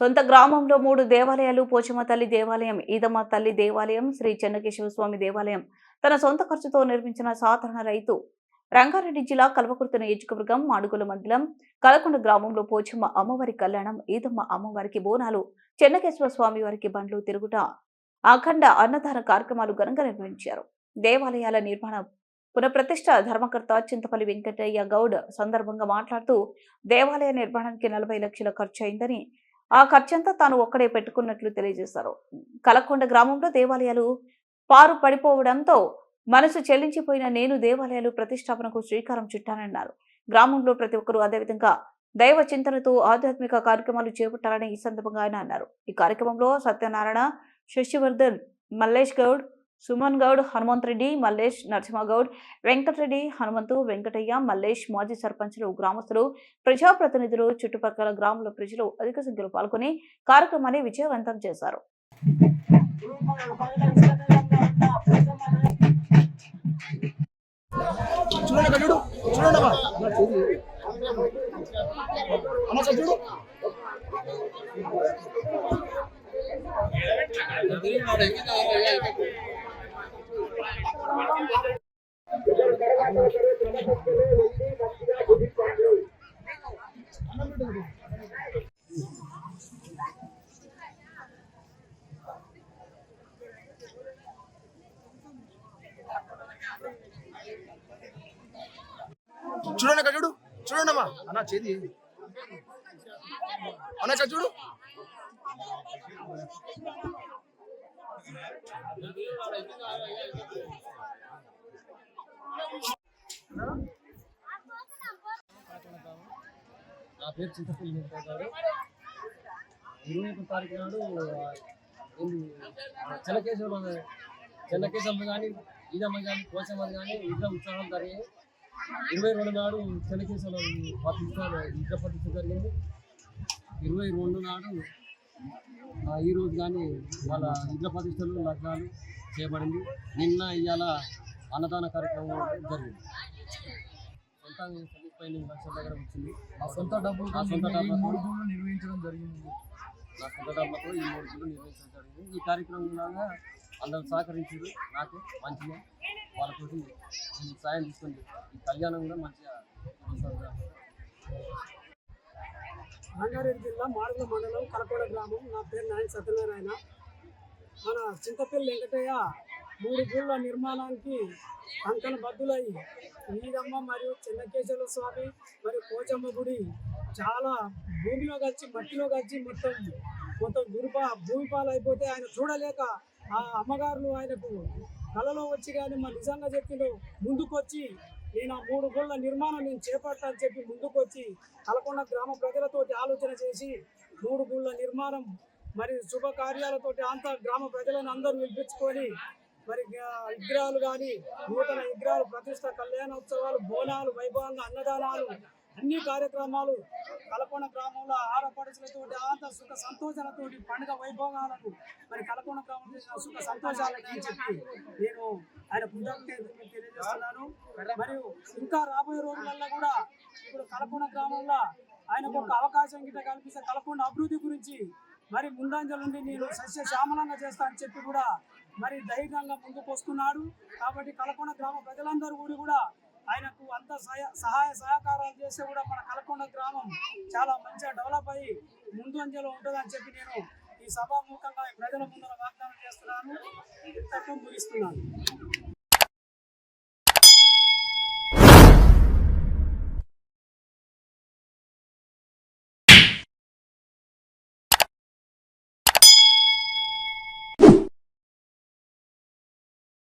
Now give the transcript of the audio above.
సొంత గ్రామంలో మూడు దేవాలయాలు పోచమ్మ తల్లి దేవాలయం ఈదమ్మ తల్లి దేవాలయం శ్రీ చెన్నకేశవ స్వామి దేవాలయం. తన సొంత ఖర్చుతో నిర్మించిన సాధారణ రైతు. రంగారెడ్డి జిల్లా కల్వకుర్తి నియోజకవర్గం మాడుగుల మండలం కలకొండ గ్రామంలో పోచమ్మ అమ్మవారి కళ్యాణం ఈదమ్మ అమ్మవారికి బోనాలు చెన్నకేశ్వర స్వామి వారికి బండ్లు తిరుగుట. అఖండ అన్నదాన కార్యక్రమాలు ఘనంగా నిర్వహించారు. దేవాలయాల నిర్మాణ పునఃప్రతిష్ట ధర్మకర్త చింతపల్లి వెంకటయ్య గౌడ్ సందర్భంగా మాట్లాడుతూ దేవాలయ నిర్మాణానికి నలభై లక్షల ఖర్చు అయిందని ఆ ఖర్చంతా తాను ఒక్కడే పెట్టుకున్నట్లు తెలియజేశారు. కలకొండ గ్రామంలో దేవాలయాలు పారు పడిపోవడంతో మనసు చెల్లించిపోయిన నేను దేవాలయాలు ప్రతిష్టాపనకు శ్రీకారం చుట్టానన్నారు. గ్రామంలో ప్రతి ఒక్కరూ అదేవిధంగా దైవ చింతనతో ఆధ్యాత్మిక కార్యక్రమాలు చేపట్టాలని ఈ సందర్భంగా ఆయన అన్నారు. ఈ కార్యక్రమంలో సత్యనారాయణ శశివర్ధన్ మల్లేష్ గౌడ్ సుమన్ గౌడ్ హనుమంత్ రెడ్డి మల్లేష్ నరసింహగౌడ్ వెంకటరెడ్డి హనుమంతు వెంకటయ్య మల్లేష్ మాజీ సర్పంచులు గ్రామస్తులు ప్రజాప్రతినిధులు చుట్టుపక్కల గ్రామాల ప్రజలు అధిక సంఖ్యలో పాల్గొని కార్యక్రమాన్ని విజయవంతం చేశారు. చూడు చూడండి అమ్మా చూడు. చూడండి అమ్మా. అన్న చేతి అన్న ఇక్కడ చూడు. నా పేరు చింతపల్లి వెంకయ్య గారు. ఇరవై ఒకటో తారీఖు నాడు చెన్నకేశవ చెన్నకేశమ్మ కానీ ఈదమ్మ కానీ కోసమ్మ కానీ విగ్రహ ఉత్సవం జరిగాయి ఇరవై రెండు నాడు చెన్నకేశ్వరం పట్టించారు విగ్రహ పట్టించడం జరిగింది. ఇరవై రెండు నాడు ఈ రోజు కానీ వాళ్ళ విగ్రహ ప్రతిష్టలు లగ్నాలు చేయబడింది. నిన్న ఇవాళ అన్నదాన కార్యక్రమం జరిగింది. సొంతంగా ముప్పై ఎనిమిది లక్షల దగ్గర వచ్చింది. ఆ సొంత డబ్బులు ఆ సొంత గుళ్ళు నిర్వహించడం జరిగింది. నా సొంత డబ్బులతో ఈ మూడు గుళ్ళు నిర్వహించడం జరిగింది. ఈ కార్యక్రమంలో అందరూ సహకరించారు. నాకు మంచిగా వాళ్ళతోటి సాయం తీసుకుంది ఈ కళ్యాణం కూడా మంచిగా. రంగారెడ్డి జిల్లా మాడుగుల మండలం కలకోడ గ్రామం. నా పేరు నాయన సత్యనారాయణ. మన చింతపల్లి వెంకటయ్య మూడు గుళ్ళ నిర్మాణానికి అంకన బద్దులై ఈదమ్మ మరియు చెన్నకేశ్వర స్వామి మరియు కోచమ్మ గుడి చాలా భూమిలో కలిసి మట్టిలో కలిసి మొత్తం మొత్తం దుర్ప భూమిపాలైపోతే అయిపోతే ఆయన చూడలేక ఆ అమ్మగారులు ఆయనకు కళలో వచ్చి కానీ మా నిజంగా చెప్పిన ముందుకొచ్చి నేను ఆ మూడు గుళ్ళ నిర్మాణం నేను చేపట్టాలని చెప్పి ముందుకొచ్చి కలకొండ గ్రామ ప్రజలతోటి ఆలోచన చేసి మూడు గుళ్ళ నిర్మాణం మరి శుభకార్యాలతోటి అంత గ్రామ ప్రజలను అందరూ పిలిపించుకొని మరి విగ్రహాలు కానీ నూతన విగ్రహాలు ప్రతిష్ట కళ్యాణోత్సవాలు బోనాలు వైభవంగా అన్నదానాలు అన్ని కార్యక్రమాలు కలకొండ గ్రామంలో ఆడపడుచులతోటి అంత సుఖ సంతోషాలతోటి పండుగ వైభవాలను మరి కలకొండ గ్రామం చేసిన సుఖ సంతోషాలకి చెప్పి నేను ఆయన కృతజ్ఞతలు తెలియజేస్తున్నాను. మరియు ఇంకా రాబోయే రోజులలో కూడా ఇప్పుడు కలకొండ గ్రామంలో ఆయనకు ఒక అవకాశం గిట్ట కల్పిస్తే కలకొండ అభివృద్ధి గురించి మరి ముందంజలు నుండి నేను సస్య శ్యామలంగా చేస్తా అని చెప్పి కూడా మరి ధైర్యంగా ముందుకు వస్తున్నాడు కాబట్టి కలకొండ గ్రామ ప్రజలందరూ కూడా కూడా ఆయనకు అంత సహాయ సహాయ సహకారాలు చేస్తే కూడా మన కలకొండ గ్రామం చాలా మంచిగా డెవలప్ అయ్యి ముందంజలో ఉంటుందని చెప్పి నేను ఈ సభాముఖంగా ప్రజల ముందర వాగ్దానం చేస్తున్నాను. ఇంతకు ముగిస్తున్నాను